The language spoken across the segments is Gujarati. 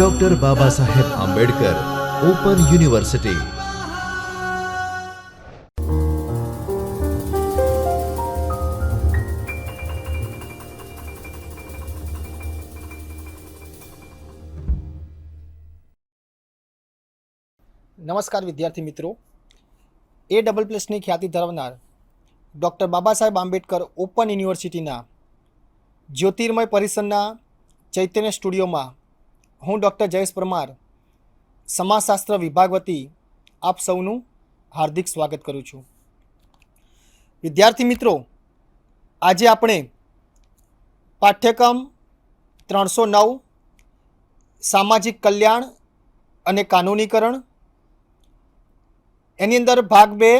Doctor Baba Saheb Ambedkar open university નમસ્કાર વિદ્યાર્થી મિત્રો. એ ડબલ પ્લસની ખ્યાતિ ધરાવનાર ડૉક્ટર બાબા સાહેબ આંબેડકર ઓપન યુનિવર્સિટીના જ્યોતિર્મય પરિસરના ચૈતન્ય સ્ટુડિયોમાં હું ડૉક્ટર જયેશ પરમાર, સમાજશાસ્ત્ર વિભાગ વતી આપ સૌનું હાર્દિક સ્વાગત કરું છું. વિદ્યાર્થી મિત્રો, આજે આપણે પાઠ્યક્રમ ત્રણસો નવ, સામાજિક કલ્યાણ અને કાનૂનીકરણ, એની અંદર ભાગ બે,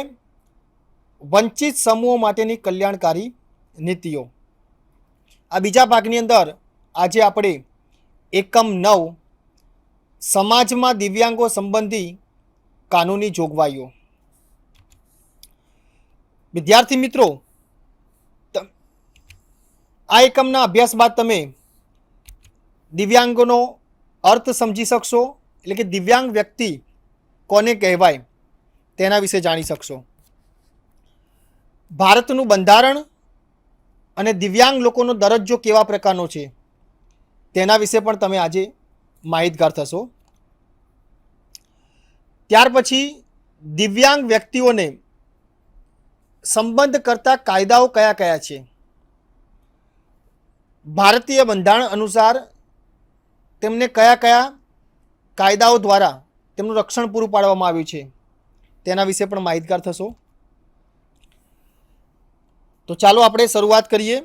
વંચિત સમૂહો માટેની કલ્યાણકારી નીતિઓ. આ બીજા ભાગની અંદર આજે આપણે એકમ નવ, સમાજમાં દિવ્યાંગો સંબંધી કાનૂની જોગવાઈઓ. વિદ્યાર્થી મિત્રો આ એકમના અભ્યાસ બાદ તમે દિવ્યાંગોનો અર્થ સમજી શકશો, એટલે કે દિવ્યાંગ વ્યક્તિ કોને કહેવાય તેના વિશે જાણી શકશો. ભારતનું બંધારણ અને દિવ્યાંગ લોકોનો દરજ્જો કેવા પ્રકારનો છે? તેના વિશે પણ તમે આજે માહિતગાર થશો. ત્યાર પછી દિવ્યાંગ વ્યક્તિઓને સંબંધ કરતા કાયદાઓ કયા કયા છે? ભારતીય બંધારણ અનુસાર તેમને કયા કયા કાયદાઓ દ્વારા તેમનું રક્ષણ પૂરું પાડવામાં આવ્યું છે? તેના વિશે પણ માહિતગાર થશો. તો ચાલો આપણે શરૂઆત કરીએ.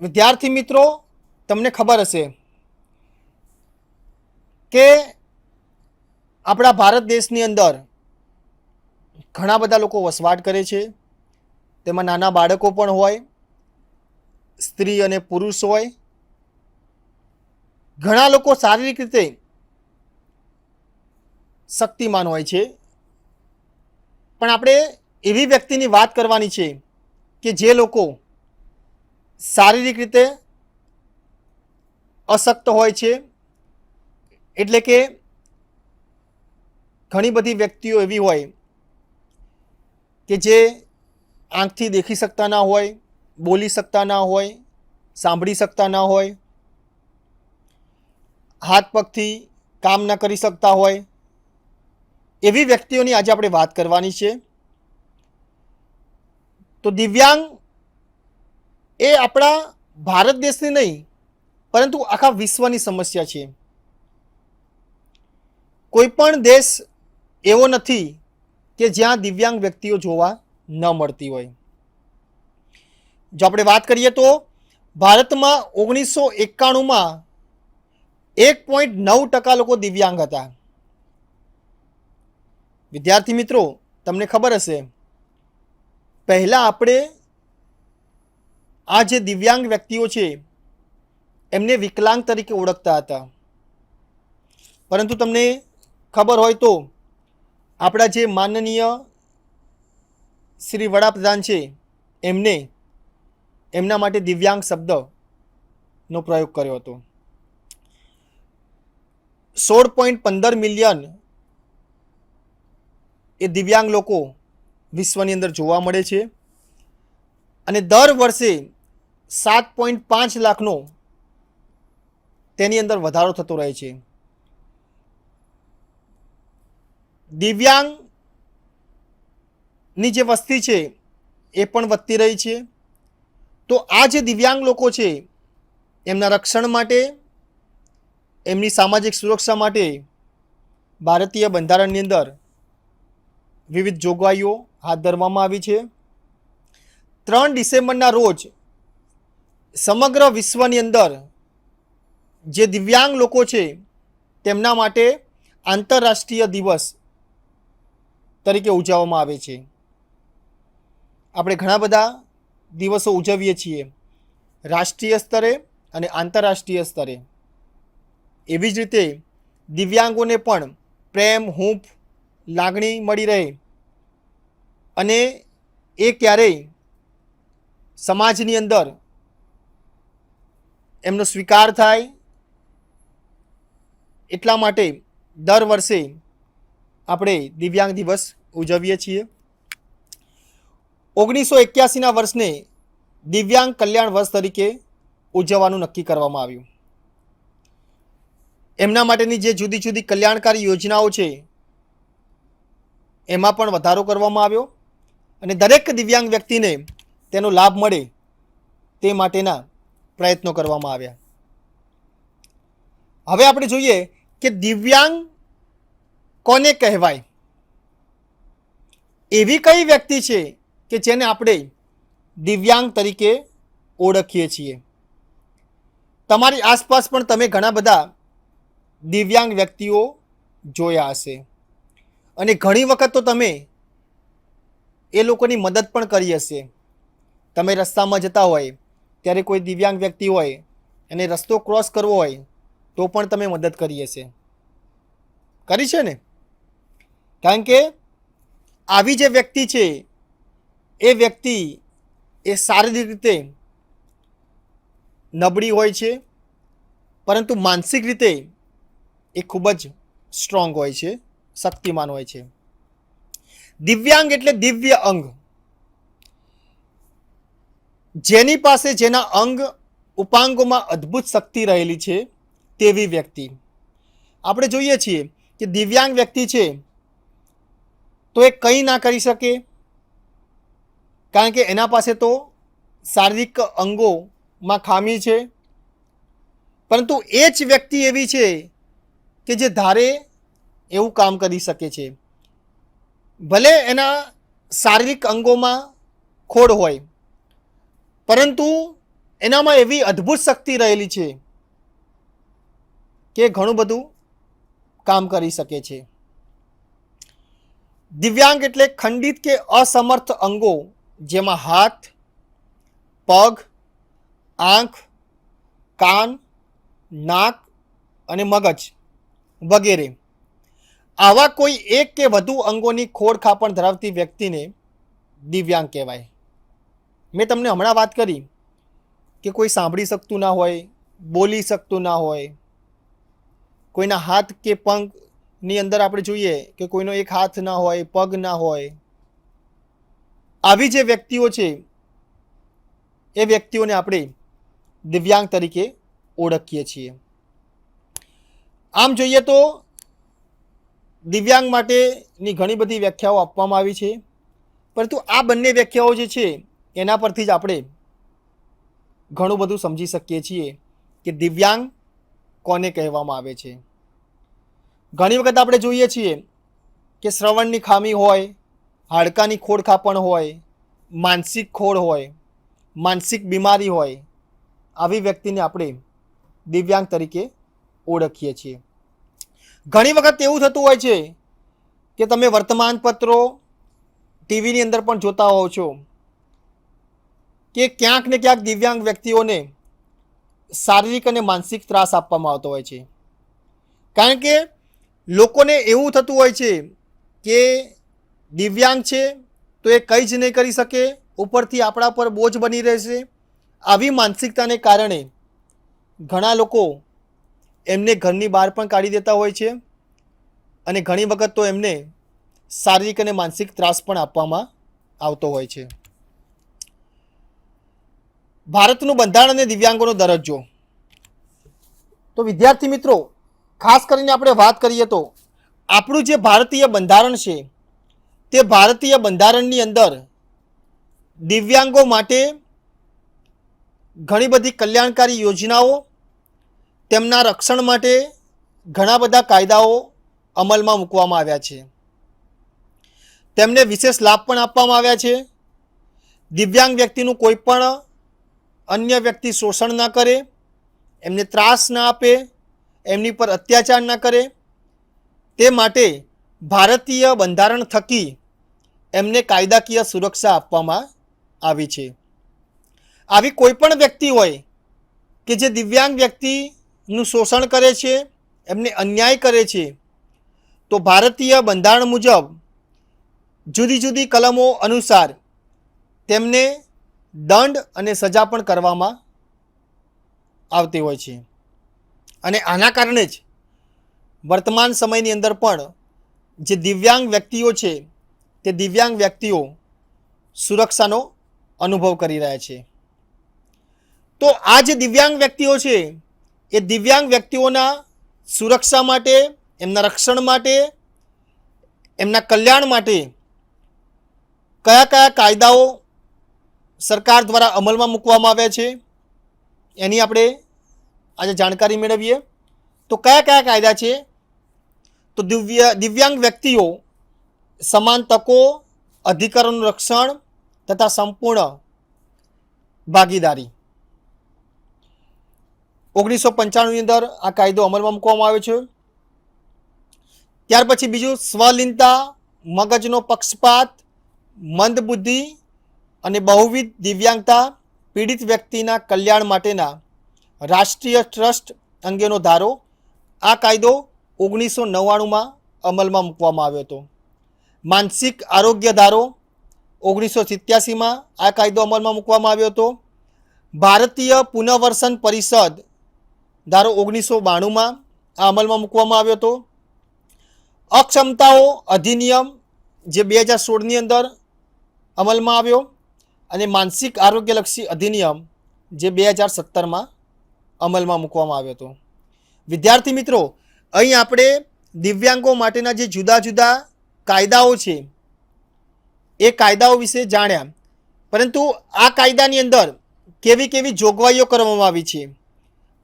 વિદ્યાર્થી મિત્રો, તમને ખબર હશે કે આપણા ભારત દેશની અંદર ઘણા બધા લોકો વસવાટ કરે છે. તેમાં નાના બાળકો પણ હોય, સ્ત્રી અને પુરુષ હોય. ઘણા લોકો શારીરિક રીતે શક્તિમાન હોય છે. પણ આપણે એવી વ્યક્તિની વાત કરવાની છે કે જે લોકો શારીરિક રીતે અશક્ત હોય છે. એટલે કે ઘણી બધી વ્યક્તિઓ એવી હોય કે જે આંખથી દેખી શકતા ના હોય, બોલી શકતા ના હોય, સાંભળી શકતા ના હોય, હાથ પગથી કામ ન કરી શકતા હોય. એવી વ્યક્તિઓની આજે આપણે વાત કરવાની છે. તો દિવ્યાંગ એ આપણા ભારત દેશની નહીં, પરંતુ આખા વિશ્વની સમસ્યા છે. કોઈ પણ દેશ એવો નથી કે જ્યાં દિવ્યાંગ વ્યક્તિઓ જોવા ન મળતી હોય. જો આપણે વાત કરીએ તો ભારતમાં ઓગણીસો એકાણુંમાં એક પોઈન્ટ નવ ટકા લોકો દિવ્યાંગ હતા. વિદ્યાર્થી મિત્રો, તમને ખબર હશે, પહેલાં આપણે આ જે દિવ્યાંગ વ્યક્તિઓ છે, એમને વિકલાંગ તરીકે ઓળખતા હતા. પરંતુ તમને ખબર હોય તો, આપણા જે માનનીય શ્રી વડાપ્રધાન છે, એમને એમના માટે દિવ્યાંગ શબ્દનો પ્રયોગ કર્યો હતો. સોળ પોઈન્ટ પંદર મિલિયન એ દિવ્યાંગ લોકો વિશ્વની અંદર જોવા મળે છે. અને દર વર્ષે સાત પોઈન્ટ પાંચ લાખનો તેની અંદર વધારો થતો રહે છે. દિવ્યાંગની જે વસ્તી છે એ પણ વધતી રહી છે. તો આ જે દિવ્યાંગ લોકો છે, એમના રક્ષણ માટે, એમની સામાજિક સુરક્ષા માટે ભારતીય બંધારણની અંદર વિવિધ જોગવાઈઓ હાથ ધરવામાં આવી છે. ત્રણ ડિસેમ્બરના રોજ સમગ્ર વિશ્વની અંદર જે દિવ્યાંગ લોકો છે, તેમના માટે આંતરરાષ્ટ્રીય દિવસ તરીકે ઉજવવામાં આવે છે. આપણે ઘણા બધા દિવસો ઉજવીએ છીએ, રાષ્ટ્રીય સ્તરે અને આંતરરાષ્ટ્રીય સ્તરે. એવી જ રીતે દિવ્યાંગોને પણ પ્રેમ, હૂંફ, લાગણી મળી રહે અને એ ક્યારેય સમાજની અંદર એમનો સ્વીકાર થાય, એટલા માટે દર વર્ષે આપણે દિવ્યાંગ દિવસ ઉજવીએ છીએ. ઓગણીસો એક્યાસીના વર્ષને દિવ્યાંગ કલ્યાણ વર્ષ તરીકે ઉજવવાનું નક્કી કરવામાં આવ્યું. એમના માટેની જે જુદી જુદી કલ્યાણકારી યોજનાઓ છે, એમાં પણ વધારો કરવામાં આવ્યો અને દરેક દિવ્યાંગ વ્યક્તિને તેનો લાભ મળે તે માટેના પ્રયત્નો કરવામાં આવ્યા. હવે આપણે જોઈએ કે દિવ્યાંગ કોને કહેવાય? એવી કઈ વ્યક્તિ છે કે જેને આપણે દિવ્યાંગ તરીકે ઓળખીએ છીએ? તમારી આસપાસ પણ તમે ઘણા બધા દિવ્યાંગ વ્યક્તિઓ જોયા હશે. અને ઘણી વખત તો તમે એ લોકોની મદદ પણ કરી હશે. તમે રસ્તામાં જતા હોય, ત્યારે કોઈ દિવ્યાંગ વ્યક્તિ હોય, એને રસ્તો ક્રોસ કરવો હોય, તો પણ તમે મદદ કરીએ છે કરી છે ને? કારણ કે આવી જે વ્યક્તિ છે, એ વ્યક્તિ એ શારીરિક રીતે નબળી હોય છે, પરંતુ માનસિક રીતે એ ખૂબ જ સ્ટ્રોંગ હોય છે, શક્તિમાન હોય છે. દિવ્યાંગ એટલે દિવ્ય અંગ. જેની પાસે જેના અંગ ઉપાંગોમાં અદ્ભુત શક્તિ રહેલી છે તેવી વ્યક્તિ. આપણે જોઈએ છીએ કે દિવ્યાંગ વ્યક્તિ છે તો એ કંઈ ના કરી શકે? કારણ કે એના પાસે તો શારીરિક અંગોમાં ખામી છે. પરંતુ એ જ વ્યક્તિ એવી છે કે જે ધારે એવું કામ કરી શકે છે. ભલે એના શારીરિક અંગોમાં ખોડ હોય પરંતુ એનામાં એવી અદ્ભુત શક્તિ રહેલી છે કે ઘણું બધું કામ કરી શકે છે. દિવ્યાંગ એટલે ખંડિત કે અસમર્થ અંગો જેમાં હાથ, પગ, આંખ, કાન, નાક અને મગજ વગેરે. આવા કોઈ એક કે વધુ અંગોની ખોડખાપણ ધરાવતી વ્યક્તિને દિવ્યાંગ કહેવાય. મેં તમને હમણાં વાત કરી કે કોઈ સાંભળી શકતું ના હોય, બોલી શકતું ના હોય. કોઈના હાથ કે પગની અંદર આપણે જોઈએ કે કોઈનો એક હાથ ના હોય, પગ ના હોય. આવી જે વ્યક્તિઓ છે, એ વ્યક્તિઓને આપણે દિવ્યાંગ તરીકે ઓળખીએ છીએ. આમ જોઈએ તો દિવ્યાંગ માટેની ઘણી બધી વ્યાખ્યાઓ આપવામાં આવી છે. પરંતુ આ બંને વ્યાખ્યાઓ જે છે એના પરથી જ આપણે ઘણું બધું સમજી શકીએ છીએ કે દિવ્યાંગ કોને કહેવામાં આવે છે. ઘણી વખત આપણે જોઈએ છીએ કે શ્રવણની ખામી હોય, હાડકાની ખોડખાપણ હોય, માનસિક ખોડ હોય, માનસિક બીમારી હોય, આવી વ્યક્તિને આપણે દિવ્યાંગ તરીકે ઓળખીએ છીએ. ઘણી વખત એવું થતું હોય છે કે તમે વર્તમાનપત્રો ટીવીની અંદર પણ જોતા હોવ છો કે ક્યાંક ને ક્યાંક દિવ્યાંગ વ્યક્તિઓને શારીરિક અને માનસિક ત્રાસ આપવામાં આવતો હોય છે. કારણ કે લોકોને એવું થતું હોય છે કે દિવ્યાંગ છે તો એ કંઈ જ નહીં કરી શકે, ઉપરથી આપણા પર બોજ બની રહેશે. આવી માનસિકતાને કારણે ઘણા લોકો એમને ઘરની બહાર પણ કાઢી દેતા હોય છે અને ઘણી વખત તો એમને શારીરિક અને માનસિક ત્રાસ પણ આપવામાં આવતો હોય છે. ભારતનું બંધારણ અને દિવ્યાંગોનો દરજ્જો. તો વિદ્યાર્થી મિત્રો, ખાસ કરીને આપણે વાત કરીએ તો, આપણું જે ભારતીય બંધારણ છે, તે ભારતીય બંધારણની અંદર દિવ્યાંગો માટે ઘણી બધી કલ્યાણકારી યોજનાઓ, તેમના રક્ષણ માટે ઘણા બધા કાયદાઓ અમલમાં મૂકવામાં આવ્યા છે. તેમને વિશેષ લાભ પણ આપવામાં આવ્યા છે. દિવ્યાંગ વ્યક્તિનું કોઈ પણ અન્ય વ્યક્તિ શોષણ ના કરે, એમને ત્રાસ ના આપે, એમની પર અત્યાચાર ના કરે, તે માટે ભારતીય બંધારણ થકી એમને કાયદાકીય સુરક્ષા આપવામાં આવી છે. આવી કોઈ પણ વ્યક્તિ હોય કે જે દિવ્યાંગ વ્યક્તિનું શોષણ કરે છે, એમને અન્યાય કરે છે, તો ભારતીય બંધારણ મુજબ જુદી જુદી કલમો અનુસાર તેમને દંડ અને સજા પણ કરવામાં આવતી હોય છે. અને આના કારણે જ વર્તમાન સમયની અંદર પણ જે દિવ્યાંગ વ્યક્તિઓ છે, તે દિવ્યાંગ વ્યક્તિઓ સુરક્ષાનો અનુભવ કરી રહ્યા છે. તો આ જે દિવ્યાંગ વ્યક્તિઓ છે, એ દિવ્યાંગ વ્યક્તિઓના સુરક્ષા માટે, એમના રક્ષણ માટે, એમના કલ્યાણ માટે કયા કયા કાયદાઓ સરકાર દ્વારા અમલમાં મૂકવામાં આવ્યા છે. એની આપણે આજે જાણકારી મેળવીએ. તો કયા કયા કાયદા છે? તો દિવ્ય, દિવ્યાંગ વ્યક્તિઓ સમાન તકો, અધિકારોનું રક્ષણ તથા સંપૂર્ણ ભાગીદારી. ઓગણીસો પંચાણુંની અંદર આ કાયદો અમલમાં મૂકવામાં આવ્યો છે. ત્યાર પછી બીજું સ્વલિનતા, મગજનો પક્ષપાત, મંદબુદ્ધિ અને બહુવિધ દિવ્યાંગતા પીડિત વ્યક્તિના કલ્યાણ માટેના રાષ્ટ્રીય ટ્રસ્ટ અંગેનો ધારો આ કાયદો ઓગણીસો નવ્વાણુંમાં અમલમાં મૂકવામાં આવ્યો હતો. માનસિક આરોગ્ય ધારો ઓગણીસો સિત્યાસીમાં આ કાયદો અમલમાં મૂકવામાં આવ્યો હતો. ભારતીય પુનર્વસન પરિષદ ધારો ઓગણીસો બાણુંમાં આ અમલમાં મૂકવામાં આવ્યો હતો. અક્ષમતાઓ અધિનિયમ જે બે હજાર સોળની અંદર અમલમાં આવ્યો. અને માનસિક આરોગ્યલક્ષી અધિનિયમ જે બે હજાર સત્તરમાં અમલમાં મૂકવામાં આવ્યો હતો. વિદ્યાર્થી મિત્રો, અહીં આપણે દિવ્યાંગો માટેના જે જુદા જુદા કાયદાઓ છે, એ કાયદાઓ વિશે જાણ્યા. પરંતુ આ કાયદાની અંદર કેવી કેવી જોગવાઈઓ કરવામાં આવી છે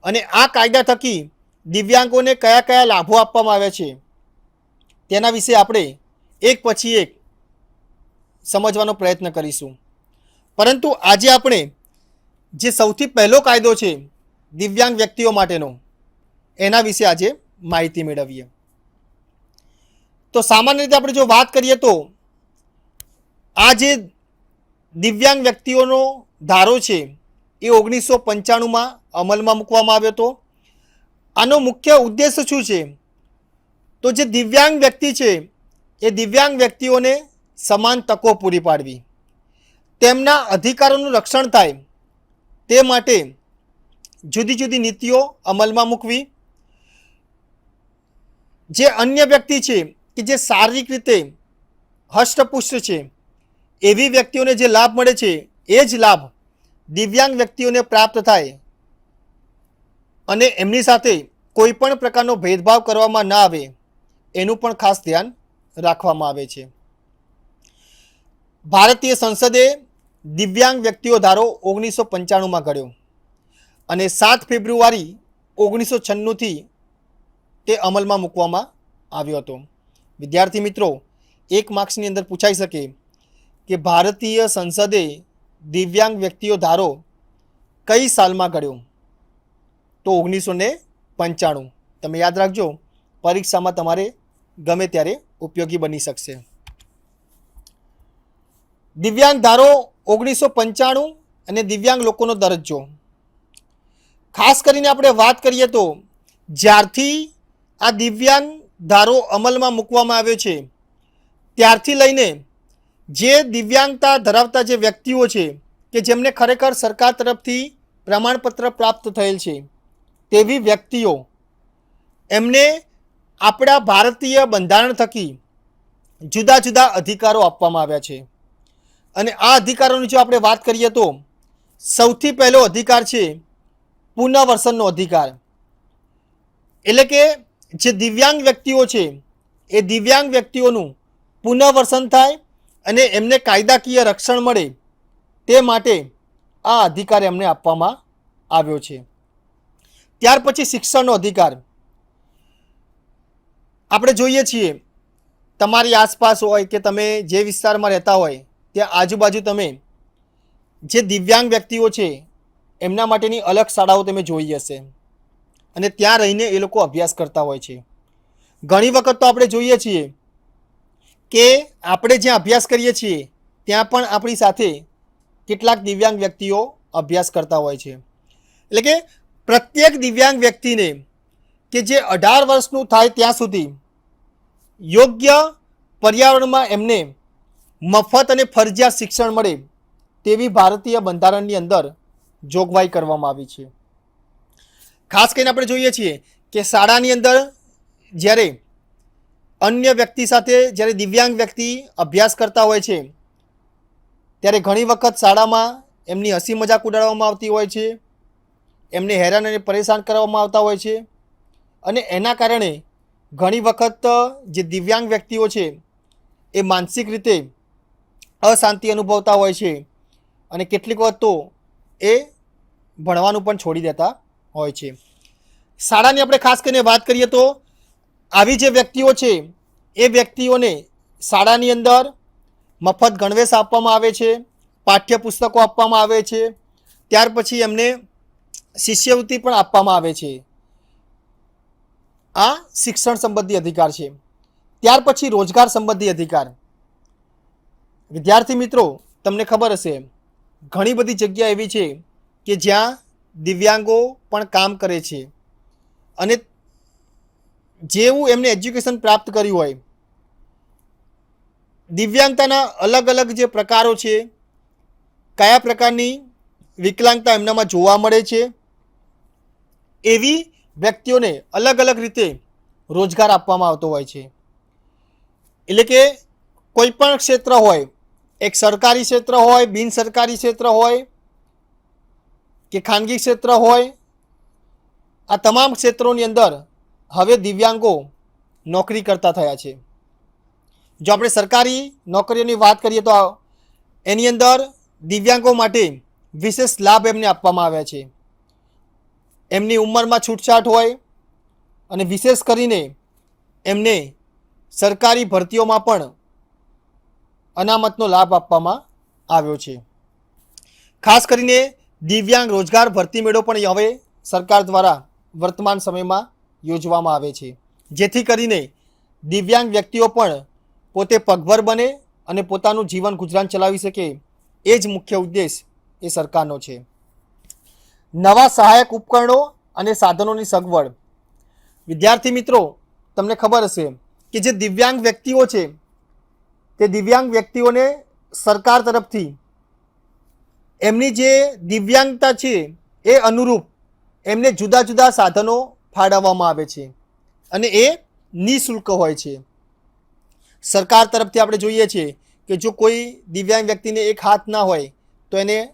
અને આ કાયદા થકી દિવ્યાંગોને કયા કયા લાભો આપવામાં આવ્યા છે, તેના વિશે આપણે એક પછી એક સમજવાનો પ્રયત્ન કરીશું. પરંતુ આજે આપણે જે સૌથી પહેલો કાયદો છે દિવ્યાંગ વ્યક્તિઓ માટેનો, એના વિશે આજે માહિતી મેળવીએ. તો સામાન્ય રીતે આપણે જો વાત કરીએ તો આ જે દિવ્યાંગ વ્યક્તિઓનો ધારો છે, એ ઓગણીસો પંચાણુંમાં અમલમાં મૂકવામાં આવ્યો હતો. આનો મુખ્ય ઉદ્દેશ શું છે? તો જે દિવ્યાંગ વ્યક્તિ છે, એ દિવ્યાંગ વ્યક્તિઓને સમાન તકો પૂરી પાડવી. તેમના અધિકારોનું રક્ષણ થાય. તે માટે જુદી જુદી નીતિઓ અમલમાં મૂકવી. જે અન્ય વ્યક્તિ છે કે જે શારીરિક રીતે હષ્ટપુષ્ટ છે, એવી વ્યક્તિઓને જે લાભ મળે છે, એ જ લાભ દિવ્યાંગ વ્યક્તિઓને પ્રાપ્ત થાય. અને એમની સાથે કોઈ પણ પ્રકારનો ભેદભાવ કરવામાં ના આવે, એનું પણ ખાસ ધ્યાન રાખવામાં આવે છે. ભારતીય સંસદે દિવ્યાંગ વ્યક્તિઓ ધારો ઓગણીસો પંચાણુંમાં ઘડ્યો અને સાત ફેબ્રુઆરી ઓગણીસો છન્નુંથી તે અમલમાં મૂકવામાં આવ્યો હતો. વિદ્યાર્થી મિત્રો, એક માર્ક્સની અંદર પૂછાઈ શકે કે ભારતીય સંસદે દિવ્યાંગ વ્યક્તિઓ ધારો કઈ સાલમાં ઘડ્યો તો ઓગણીસો ને પંચાણું. તમે યાદ રાખજો, પરીક્ષામાં તમારે ગમે ત્યારે ઉપયોગી બની શકશે. દિવ્યાંગ ધારો ઓગણીસો પંચાણું અને દિવ્યાંગ લોકોનો દરજ્જો. ખાસ કરીને આપણે વાત કરીએ તો જ્યારથી આ દિવ્યાંગ ધારો અમલમાં મૂકવામાં આવ્યો છે, ત્યારથી લઈને જે દિવ્યાંગતા ધરાવતા જે વ્યક્તિઓ છે, કે જેમને ખરેખર સરકાર તરફથી પ્રમાણપત્ર પ્રાપ્ત થયેલ છે, તેવી વ્યક્તિઓ એમને આપણા ભારતીય બંધારણ થકી જુદા જુદા અધિકારો આપવામાં આવ્યા છે. અને આ અધિકારોની જો આપણે વાત કરીએ તો સૌથી પહેલો અધિકાર છે પુનઃવર્સનનો અધિકાર. એટલે કે જે દિવ્યાંગ વ્યક્તિઓ છે, એ દિવ્યાંગ વ્યક્તિઓનું પુનઃવર્સન થાય અને એમને કાયદાકીય રક્ષણ મળે તે માટે આ અધિકાર એમને આપવામાં આવ્યો છે. ત્યાર પછી શિક્ષણનો અધિકાર. આપણે જોઈએ છીએ, તમારી આસપાસ હોય કે તમે જે વિસ્તારમાં રહેતા હોય ત્યાં આજુબાજુ તમે જે દિવ્યાંગ વ્યક્તિઓ છે, એમના માટેની અલગ શાળાઓ તમે જોઈ હશે. અને ત્યાં રહીને એ લોકો અભ્યાસ કરતા હોય છે. ઘણી વખત તો આપણે જોઈએ છીએ કે આપણે જ્યાં અભ્યાસ કરીએ છીએ, ત્યાં પણ આપણી સાથે કેટલાક દિવ્યાંગ વ્યક્તિઓ અભ્યાસ કરતા હોય છે. એટલે કે પ્રત્યેક દિવ્યાંગ વ્યક્તિને કે જે અઢાર વર્ષનું થાય ત્યાં સુધી યોગ્ય પર્યાવરણમાં એમને મફત અને ફરજિયાત શિક્ષણ મળે તેવી ભારતીય બંધારણની અંદર જોગવાઈ કરવામાં આવી છે. ખાસ કરીને આપણે જોઈએ છીએ કે શાળાની અંદર જ્યારે અન્ય વ્યક્તિ સાથે જ્યારે દિવ્યાંગ વ્યક્તિ અભ્યાસ કરતા હોય છે, ત્યારે ઘણી વખત શાળામાં એમની હસી મજાક ઉડાડવામાં આવતી હોય છે, એમને હેરાન અને પરેશાન કરવામાં આવતા હોય છે અને એના કારણે ઘણી વખત જે દિવ્યાંગ વ્યક્તિઓ છે એ માનસિક રીતે અશાંતિ અનુભવતા હોય છે. અને કેટલીક વાર તો એ ભણવાનું પણ છોડી દેતા હોય છે. શાળાની આપણે ખાસ કરીને વાત કરીએ તો આવી જે વ્યક્તિઓ છે, એ વ્યક્તિઓને શાળાની અંદર મફત ગણવેશ આપવામાં આવે છે, પાઠ્યપુસ્તકો આપવામાં આવે છે, ત્યાર પછી એમને શિષ્યવૃત્તિ પણ આપવામાં આવે છે. આ શિક્ષણ સંબંધી અધિકાર છે. ત્યાર પછી રોજગાર સંબંધી અધિકાર. વિદ્યાર્થી મિત્રો, તમને ખબર હશે, ઘણી બધી જગ્યા એવી છે કે જ્યાં દિવ્યાંગો પણ કામ કરે છે. અને જેવું એમને એજ્યુકેશન પ્રાપ્ત કર્યું હોય, દિવ્યાંગતાના અલગ અલગ જે પ્રકારો છે, કયા પ્રકારની વિકલાંગતા એમનામાં જોવા મળે છે, એવી વ્યક્તિઓને અલગ અલગ રીતે રોજગાર આપવામાં આવતો હોય છે. એટલે કે કોઈ પણ ક્ષેત્ર હોય એક સરકારી ક્ષેત્ર હોય, બિન સરકારી ક્ષેત્ર હોય કે ખાનગી ક્ષેત્ર હોય, આ તમામ ક્ષેત્રોની અંદર હવે દિવ્યાંગો નોકરી કરતા થયા છે. જો આપણે સરકારી નોકરીઓની વાત કરીએ તો એની અંદર દિવ્યાંગો માટે વિશેષ લાભ એમને આપવામાં આવ્યા છે. એમની ઉંમરમાં છૂટછાટ હોય અને વિશેષ કરીને એમને સરકારી ભરતીઓમાં પણ અનામતનો લાભ આપવામાં આવ્યો છે. ખાસ કરીને દિવ્યાંગ રોજગાર ભરતી મેળો પણ હવે સરકાર દ્વારા વર્તમાન સમયમાં યોજવામાં આવે છે. જેથી કરીને દિવ્યાંગ વ્યક્તિઓ પણ પોતે પગભર બને અને પોતાનું જીવન ગુજરાન ચલાવી શકે. એ જ મુખ્ય ઉદ્દેશ એ સરકારનો છે. નવા સહાયક ઉપકરણો અને સાધનોની સગવડ. વિદ્યાર્થી મિત્રો, તમને ખબર હશે કે જે દિવ્યાંગ વ્યક્તિઓ છે તે દિવ્યાંગ વ્યક્તિઓને સરકાર તરફથી એમની જે દિવ્યાંગતા છે એ અનુરૂપ એમને જુદા જુદા સાધનો ફાળવવામાં આવે છે અને એ નિઃશુલ્ક હોય છે. સરકાર તરફથી આપણે જોઈએ છીએ કે જો કોઈ દિવ્યાંગ વ્યક્તિને એક હાથ ના હોય તો એને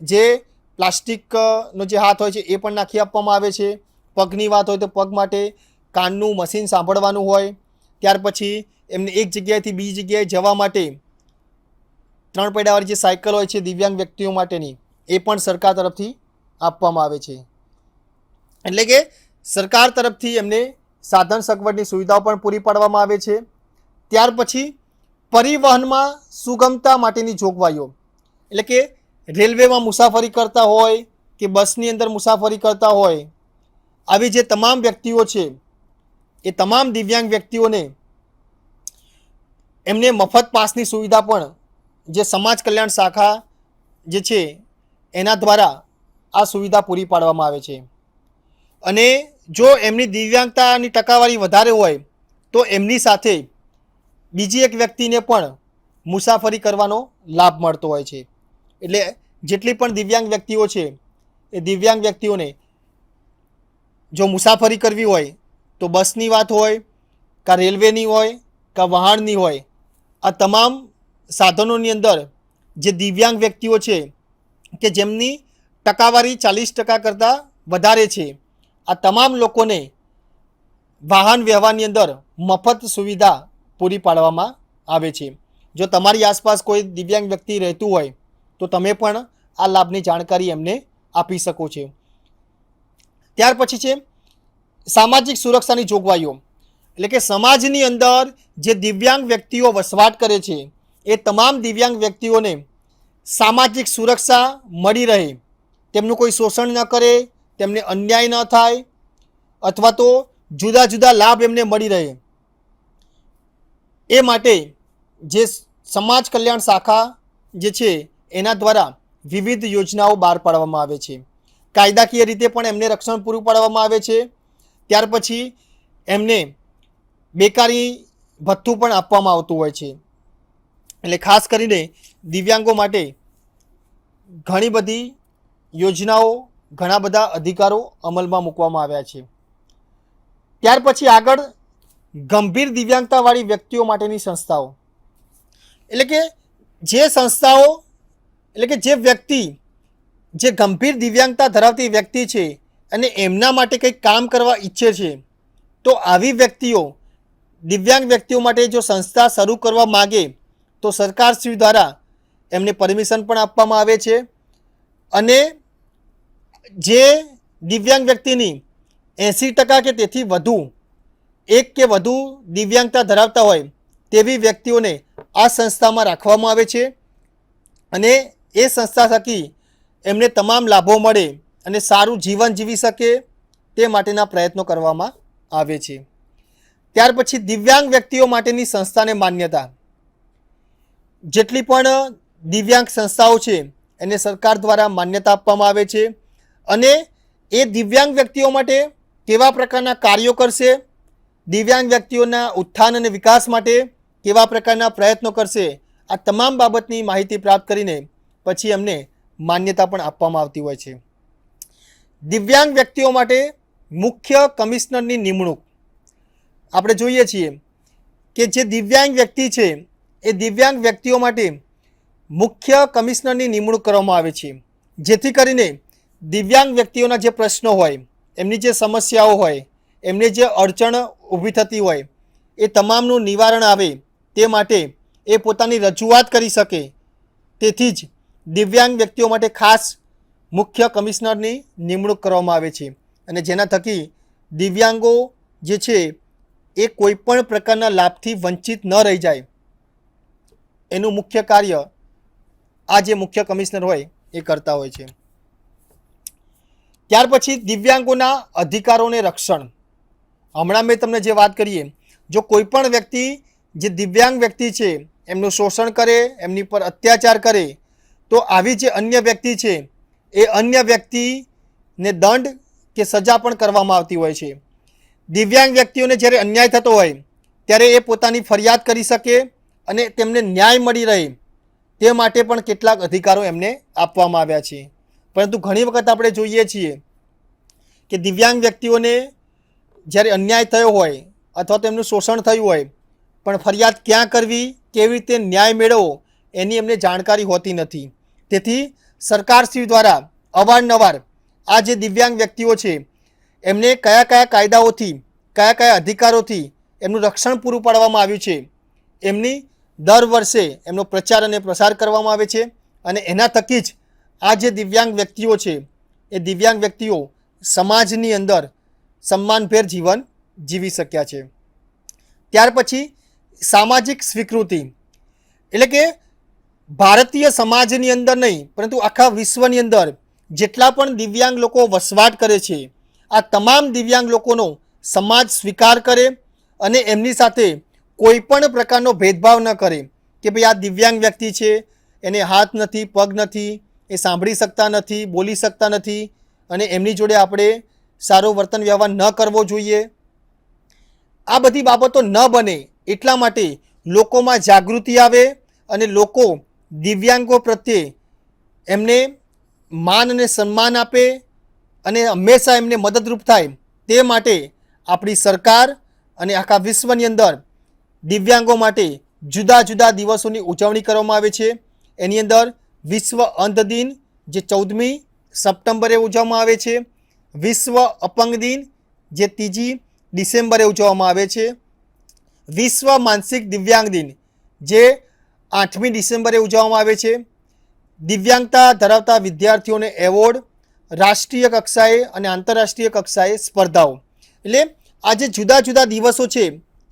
જે પ્લાસ્ટિકનો જે હાથ હોય છે એ પણ નાખી આપવામાં આવે છે. પગની વાત હોય તો પગ માટે કાનનું મશીન સાંભળવાનું હોય ત્યાર પછી એમને એક જગ્યાએથી બીજી જગ્યાએ જવા માટે ત્રણ પૈડાવાળી જે સાયકલ હોય છે દિવ્યાંગ વ્યક્તિઓ માટેની, એ પણ સરકાર તરફથી આપવામાં આવે છે. એટલે કે સરકાર તરફથી એમને સાધન સગવડની સુવિધાઓ પણ પૂરી પાડવામાં આવે છે. ત્યાર પછી પરિવહનમાં સુગમતા માટેની જોગવાઈઓ, એટલે કે રેલવેમાં મુસાફરી કરતા હોય કે બસની અંદર મુસાફરી કરતા હોય, આવી જે તમામ વ્યક્તિઓ છે એ તમામ દિવ્યાંગ વ્યક્તિઓને એમને મફત પાસની સુવિધા પણ જે સમાજ કલ્યાણ શાખા જે છે, એના દ્વારા આ સુવિધા પૂરી પાડવામાં આવે છે. અને જો એમની દિવ્યાંગતાની ટકાવારી વધારે હોય, તો એમની સાથે બીજી એક વ્યક્તિને પણ મુસાફરી કરવાનો લાભ મળતો હોય છે. એટલે જેટલી પણ દિવ્યાંગ વ્યક્તિઓ છે, એ દિવ્યાંગ વ્યક્તિઓને જો મુસાફરી કરવી હોય તો બસની વાત હોય, કાં રેલવેની હોય, કાં વહાણની હોય, આ તમામ સાધનોની અંદર જે દિવ્યાંગ વ્યક્તિઓ છે, કે જેમની ટકાવારી ચાલીસ ટકા કરતાં વધારે છે, આ તમામ લોકોને વાહન વ્યવહારની અંદર મફત સુવિધા પૂરી પાડવામાં આવે છે. જો તમારી આસપાસ કોઈ દિવ્યાંગ વ્યક્તિ રહેતું હોય, તો તમે પણ આ લાભની જાણકારી એમને આપી શકો છો. ત્યાર પછી છે સામાજિક સુરક્ષાની જોગવાઈઓ. એટલે કે સમાજની અંદર જે દિવ્યાંગ વ્યક્તિઓ વસવાટ કરે છે, એ તમામ દિવ્યાંગ વ્યક્તિઓને સામાજિક સુરક્ષા મળી રહે. તેમનું કોઈ શોષણ ન કરે, તેમને અન્યાય ન થાય, અથવા તો જુદા જુદા લાભ એમને મળી રહે. એ માટે જે સમાજ કલ્યાણ શાખા જે છે, એના દ્વારા વિવિધ યોજનાઓ બહાર પાડવામાં આવે છે. કાયદાકીય રીતે પણ એમને રક્ષણ પૂરું પાડવામાં આવે છે. ત્યાર પછી એમને બેકારી ભથ્થું પણ આપવામાં આવતું હોય છે. એટલે ખાસ કરીને દિવ્યાંગો માટે ઘણી બધી યોજનાઓ ઘણા બધા અધિકારો અમલમાં મૂકવામાં આવ્યા છે. ત્યાર પછી આગળ ગંભીર દિવ્યાંગતાવાળી વ્યક્તિઓ માટેની સંસ્થાઓ. એટલે કે જે સંસ્થાઓ, એટલે કે જે વ્યક્તિ, જે ગંભીર દિવ્યાંગતા ધરાવતી વ્યક્તિ છે અને એમના માટે કંઈક કામ કરવા ઈચ્છે છે, તો આવી વ્યક્તિઓ, દિવ્યાંગ વ્યક્તિઓ માટે જો સંસ્થા શરૂ કરવા માગે, તો સરકારશ્રી દ્વારા એમને પરમિશન પણ આપવામાં આવે છે. અને જે દિવ્યાંગ વ્યક્તિની એંસી ટકા કે તેથી વધુ, એક કે વધુ દિવ્યાંગતા ધરાવતા હોય, તેવી વ્યક્તિઓને આ સંસ્થામાં રાખવામાં આવે છે. અને એ સંસ્થા થકી એમને તમામ લાભો મળે. અને સારું જીવન જીવી શકે તે માટેના પ્રયત્નો કરવામાં આવે છે. ત્યાર પછી દિવ્યાંગ વ્યક્તિઓ માટેની સંસ્થાને માન્યતા. જેટલી પણ દિવ્યાંગ સંસ્થાઓ છે, એને સરકાર દ્વારા માન્યતા આપવામાં આવે છે અને એ દિવ્યાંગ વ્યક્તિઓ માટે કેવા પ્રકારના કાર્યો કરશે, દિવ્યાંગ વ્યક્તિઓના ઉત્થાન અને વિકાસ માટે કેવા પ્રકારના પ્રયત્નો કરશે, આ તમામ બાબતની માહિતી પ્રાપ્ત કરીને પછી એમને માન્યતા પણ આપવામાં આવતી હોય છે. દિવ્યાંગ વ્યક્તિઓ માટે મુખ્ય કમિશનરની નિમણૂક. આપણે જોઈએ છીએ કે જે દિવ્યાંગ વ્યક્તિ છે, એ દિવ્યાંગ વ્યક્તિઓ માટે મુખ્ય કમિશનરની નિમણૂક કરવામાં આવે છે. જેથી કરીને દિવ્યાંગ વ્યક્તિઓના જે પ્રશ્નો હોય, એમની જે સમસ્યાઓ હોય, એમને જે અડચણ ઊભી થતી હોય, એ તમામનું નિવારણ આવે તે માટે એ પોતાની રજૂઆત કરી શકે. તેથી જ દિવ્યાંગ વ્યક્તિઓ માટે ખાસ મુખ્ય કમિશનરની નિમણૂક કરવામાં આવે છે. અને જેના થકી દિવ્યાંગો જે છે, એ કોઈપણ પ્રકારના લાભથી વંચિત ન રહી જાય. એનું મુખ્ય કાર્ય આ જે મુખ્ય કમિશનર હોય, એ કરતા હોય છે. ત્યાર પછી દિવ્યાંગોના અધિકારોને રક્ષણ. હમણાં મેં તમને જે વાત કરીએ, જો કોઈ પણ વ્યક્તિ, જે દિવ્યાંગ વ્યક્તિ છે, એમનું શોષણ કરે, એમની પર અત્યાચાર કરે, તો આવી જે અન્ય વ્યક્તિ છે એ અન્ય વ્યક્તિને દંડ કે સજા પણ કરવામાં આવતી હોય છે. દિવ્યાંગ વ્યક્તિઓને જ્યારે અન્યાય થતો હોય, ત્યારે એ પોતાની ફરિયાદ કરી શકે અને તેમને ન્યાય મળી રહે. તે માટે પણ કેટલાક અધિકારો એમને આપવામાં આવ્યા છે. પરંતુ ઘણી વખત આપણે જોઈએ છીએ કે દિવ્યાંગ વ્યક્તિઓને જ્યારે અન્યાય થયો હોય અથવા તો એમનું શોષણ થયું હોય, પણ ફરિયાદ ક્યાં કરવી, કેવી રીતે ન્યાય મેળવવો, એની એમને જાણકારી હોતી નથી. તેથી સરકારશ્રી દ્વારા અવારનવાર આ જે દિવ્યાંગ વ્યક્તિઓ છે, એમને કયા કયા કાયદાઓથી, કયા કયા અધિકારોથી એમનું રક્ષણ પૂરું પાડવામાં આવ્યું છે, એમની દર વર્ષે એમનો પ્રચાર અને પ્રસાર કરવામાં આવે છે અને એના થકી જ આ જે દિવ્યાંગ વ્યક્તિઓ છે, એ દિવ્યાંગ વ્યક્તિઓ સમાજની અંદર સન્માનભેર જીવન જીવી શક્યા છે. ત્યાર પછી સામાજિક સ્વીકૃતિ, એટલે કે ભારતીય સમાજની અંદર નહીં, પરંતુ આખા વિશ્વની અંદર જેટલા પણ દિવ્યાંગ લોકો વસવાટ કરે છે, આ તમામ દિવ્યાંગ લોકોનો સમાજ સ્વીકાર કરે અને એમની સાથે કોઈ પણ પ્રકારનો ભેદભાવ ન કરે કે ભાઈ આ દિવ્યાંગ વ્યક્તિ છે, એને હાથ નથી, પગ નથી, એ સાંભળી શકતા નથી, બોલી શકતા નથી અને એમની જોડે આપણે સારો વર્તન વ્યવહાર ન કરવો જોઈએ. આ બધી બાબતો ન બને એટલા માટે લોકોમાં જાગૃતિ આવે અને લોકો દિવ્યાંગો પ્રત્યે એમને માન અને સન્માન આપે અને હંમેશા એમને મદદરૂપ થાય તે માટે આપણી સરકાર અને આખા વિશ્વની અંદર દિવ્યાંગો માટે જુદા જુદા દિવસોની ઉજવણી કરવામાં આવે છે. એની અંદર વિશ્વ અંધ દિન જે ચૌદમી સપ્ટેમ્બરે ઉજવવામાં આવે છે. વિશ્વ અપંગ દિન જે ત્રીજી ડિસેમ્બરે ઉજવવામાં આવે છે. વિશ્વ માનસિક દિવ્યાંગ દિન જે આઠમી ડિસેમ્બરે ઉજવવામાં આવે છે. દિવ્યાંગતા ધરાવતા વિદ્યાર્થીઓને એવોર્ડ, રાષ્ટ્રીય કક્ષાએ અને આંતરરાષ્ટ્રીય કક્ષાએ સ્પર્ધાઓ. એટલે આ જે જુદા જુદા દિવસો છે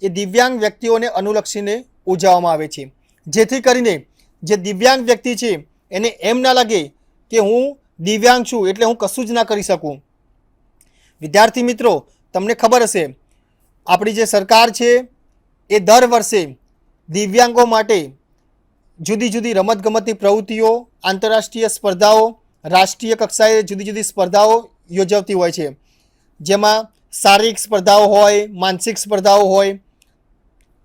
એ દિવ્યાંગ વ્યક્તિઓને અનુલક્ષીને ઉજવવામાં આવે છે. જેથી કરીને જે દિવ્યાંગ વ્યક્તિ છે એને એમ ના લાગે કે હું દિવ્યાંગ છું એટલે હું કશું જ ના કરી શકું. વિદ્યાર્થી મિત્રો, તમને ખબર હશે, આપણી જે સરકાર છે એ દર વર્ષે દિવ્યાંગો માટે જુદી જુદી રમતગમતની પ્રવૃત્તિઓ, આંતરરાષ્ટ્રીય સ્પર્ધાઓ, રાષ્ટ્રીય કક્ષાએ જુદી જુદી સ્પર્ધાઓ યોજાતી હોય છે. જેમાં શારીરિક સ્પર્ધાઓ હોય, માનસિક સ્પર્ધાઓ હોય,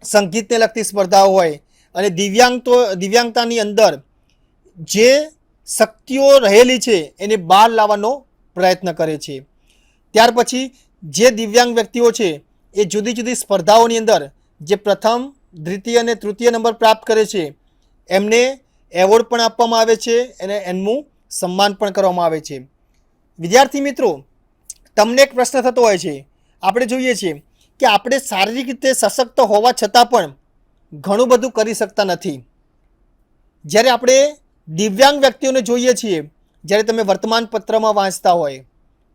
સંગીતને લગતી સ્પર્ધાઓ હોય અને દિવ્યાંગ તો દિવ્યાંગતાની અંદર જે શક્તિઓ રહેલી છે એને બહાર લાવવાનો પ્રયત્ન કરે છે. ત્યાર પછી જે દિવ્યાંગ વ્યક્તિઓ છે એ જુદી જુદી સ્પર્ધાઓની અંદર જે પ્રથમ, દ્વિતીય અને તૃતીય નંબર પ્રાપ્ત કરે છે એમને એવોર્ડ પણ આપવામાં આવે છે અને એમનું સન્માન પણ કરવામાં આવે છે. વિદ્યાર્થી મિત્રો, તમને એક પ્રશ્ન થતો હોય છે. આપણે જોઈએ છીએ કે આપણે શારીરિક રીતે સશક્ત હોવા છતાં પણ ઘણું બધું કરી શકતા નથી. જ્યારે આપણે દિવ્યાંગ વ્યક્તિઓને જોઈએ છીએ, જ્યારે તમે વર્તમાન પત્રમાં વાંચતા હોય,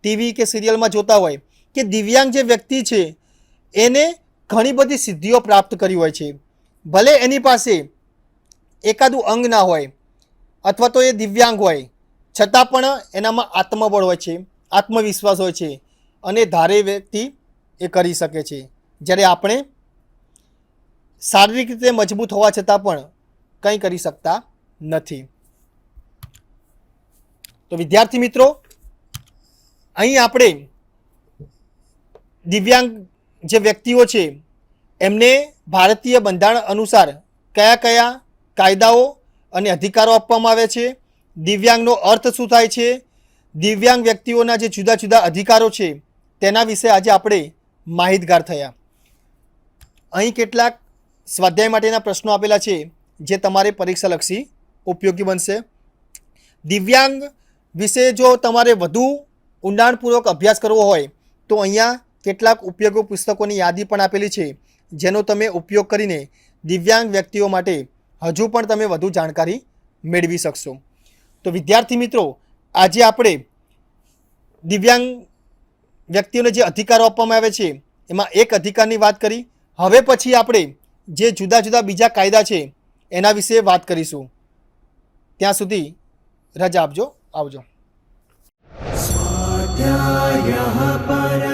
ટીવી કે સિરિયલમાં જોતા હોય, કે દિવ્યાંગ જે વ્યક્તિ છે, એને ઘણી બધી સિદ્ધિઓ પ્રાપ્ત કરી હોય છે. ભલે એની પાસે એકાદું અંગ ના હોય અથવા તો એ દિવ્યાંગ હોય, છતાં પણ એનામાં આત્મબળ હોય છે, આત્મવિશ્વાસ હોય છે અને ધારે વ્યક્તિ એ કરી શકે છે. જ્યારે આપણે શારીરિક રીતે મજબૂત હોવા છતાં પણ કંઈ કરી શકતા નથી. તો વિદ્યાર્થી મિત્રો, અહીં આપણે દિવ્યાંગ જે વ્યક્તિઓ છે, એમને ભારતીય બંધારણ અનુસાર કયા કયા કાયદાઓ અને અધિકારો આપવામાં આવે છે. દિવ્યાંગનો અર્થ શું થાય છે? દિવ્યાંગ વ્યક્તિઓના જે જુદા જુદા અધિકારો છે, તેના વિશે આજે આપણે માહિતગાર થયા. અહીં કેટલાક સ્વાધ્યાય માટેના પ્રશ્નો આપેલા છે, જે તમારે પરીક્ષાલક્ષી ઉપયોગી બનશે. દિવ્યાંગ વિશે જો તમારે વધુ ઊંડાણપૂર્વક અભ્યાસ કરવો હોય, તો અહીંયા કેટલાક ઉપયોગો પુસ્તકોની યાદી પણ આપેલી છે, જેનો તમે ઉપયોગ કરીને દિવ્યાંગ વ્યક્તિઓ માટે હજુ પણ તમે વધુ જાણકારી મેળવી શકશો. તો વિદ્યાર્થી મિત્રો, આજે આપણે દિવ્યાંગ વ્યક્તિઓને જે અધિકારો આપવામાં આવે છે, એમાં એક અધિકારની વાત કરી. હવે પછી આપણે જે જુદા જુદા બીજા કાયદા છે, એના વિશે વાત કરીશું. ત્યાં સુધી રજા આપજો, આવજો. પર